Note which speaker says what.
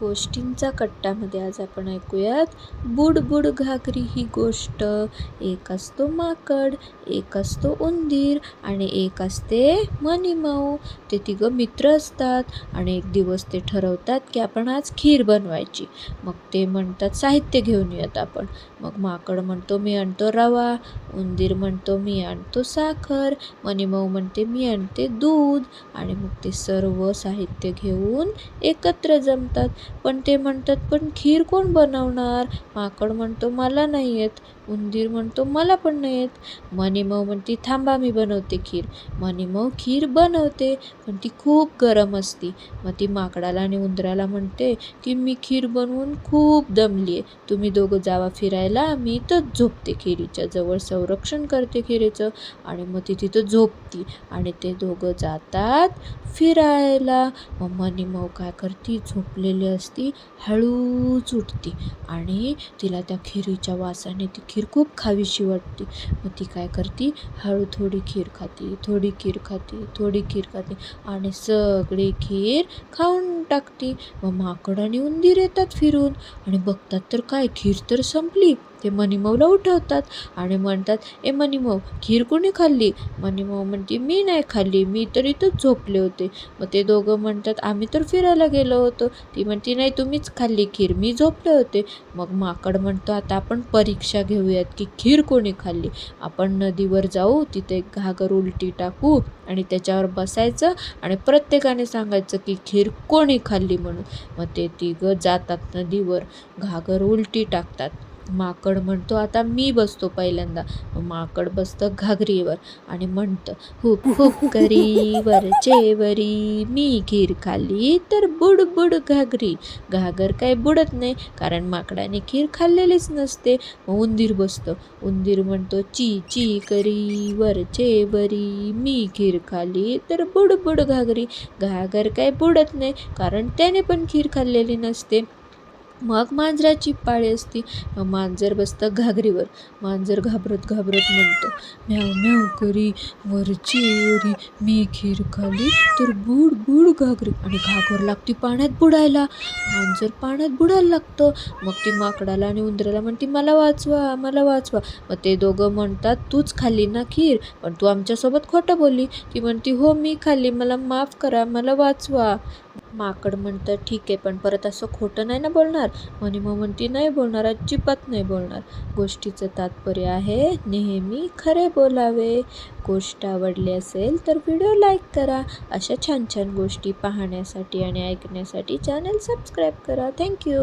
Speaker 1: गोष्टींचा कट्टामध्ये आज आपण ऐकूयात. बुडबुड घागरी ही गोष्ट. एक असतो माकड एक असतो उंदीर आणि एक असते मनीमाऊ ते तिघं मित्र असतात आणि एक दिवस ते ठरवतात की आपण आज खीर बनवायची. मग ते म्हणतात साहित्य घेऊन येत आपण. मग माकड म्हणतो मी आणतो रवा. उंदीर म्हणतो मी आणतो साखर. मनीमाऊ म्हणते मी आणते दूध. आणि मग ते सर्व साहित्य घेऊन एकत्र जमतात. पण ते म्हणतात पण खीर कोण बनवणार? माकड म्हणतो मला नाही येत. उंदीर म्हणतो मला पण नाही येत. मनीमाऊ म्हणते थांबा मी बनवते खीर. मनीमाऊ खीर बनवते पण ती खूप गरम असती. मग ती माकडाला आणि उंदराला म्हणते की मी खीर बनवून खूप दमली आहे. तुम्ही दोघं जावा फिरायला मी इथंच झोपते खिरीच्या जवळ संरक्षण करते खिरीचं. आणि मग ती तिथं झोपती आणि ते दोघं जातात फिरायला. मग मनीमाऊ काय करते झोपलेली असती हळूच उठते आणि तिला त्या खिरीच्या वासाने ती खीर खूप खावीशी वाटते. मग ती काय करते? हळू थोडी खीर खाते थोडी खीर खाते थोडी खीर खाते आणि सगळी खीर खाऊन टाकते. मग माकड आणि उंदीर येतात फिरून आणि बघतात तर काय खीर तर संपली. ते मनीमाऊला उठवतात आणि म्हणतात ए मनीमाऊ खीर कोणी खाल्ली? मनीमाऊ म्हणते मी नाही खाल्ली मी तर इथंच झोपले होते. मग ते दोघं म्हणतात आम्ही तर फिरायला गेलो होतो. ती म्हणते नाही तुम्हीच खाल्ली खीर मी झोपले होते. मग माकड म्हणतो आता आपण परीक्षा घेऊयात की खीर कोणी खाल्ली? आपण नदीवर जाऊ तिथे घागर उलटी टाकू आणि त्याच्यावर बसायचं आणि प्रत्येकाने सांगायचं की खीर कोणी खाल्ली म्हणून. मग ते तिघं जातात नदीवर घागर उलटी टाकतात. माकड म्हणतो आता मी बसतो पहिल्यांदा. माकड बसतं घागरीवर आणि म्हणतं हुप हुप करी वरचे वरी मी खीर खाल्ली तर बुडबुड घागरी. घागर काय बुडत नाही कारण माकडाने खीर खाल्लेलीच नसते. मग उंदीर बसतं. उंदीर म्हणतो ची ची करी वरचे वरी मी खीर खाल्ली तर बुडबुड घागरी. घागर काय बुडत नाही कारण त्याने पण खीर खाल्लेली नसते. मग मांजराची पाळी असती. मग मांजर बसतं घागरीवर. मांजर घाबरत घाबरत म्हणतं म्याव म्याव करी वरची ओरी मी खीर खाली तर बुड बुड घागरी. आणि घागर लागती पाण्यात बुडायला. मांजर पाण्यात बुडायला लागतं. मग ती माकडाला आणि उंदराला म्हणते मला वाचवा मला वाचवा. मग ते दोघं म्हणतात तूच खाल्ली ना खीर पण तू आमच्यासोबत खोटं बोलली. ती म्हणती हो मी खाल्ली मला माफ करा मला वाचवा. माकड म्हणतं ठीक आहे पण परत असं खोटं नाही ना बोलणार? म्हणे मग म्हणती नाही बोलणार अजिबात नाही बोलणार. गोष्टीचं तात्पर्य आहे नेहमी खरे बोलावे. गोष्ट आवडली असेल तर व्हिडिओ लाईक करा. अशा छान छान गोष्टी पाहण्यासाठी आणि ऐकण्यासाठी चॅनल सबस्क्राईब करा. थँक्यू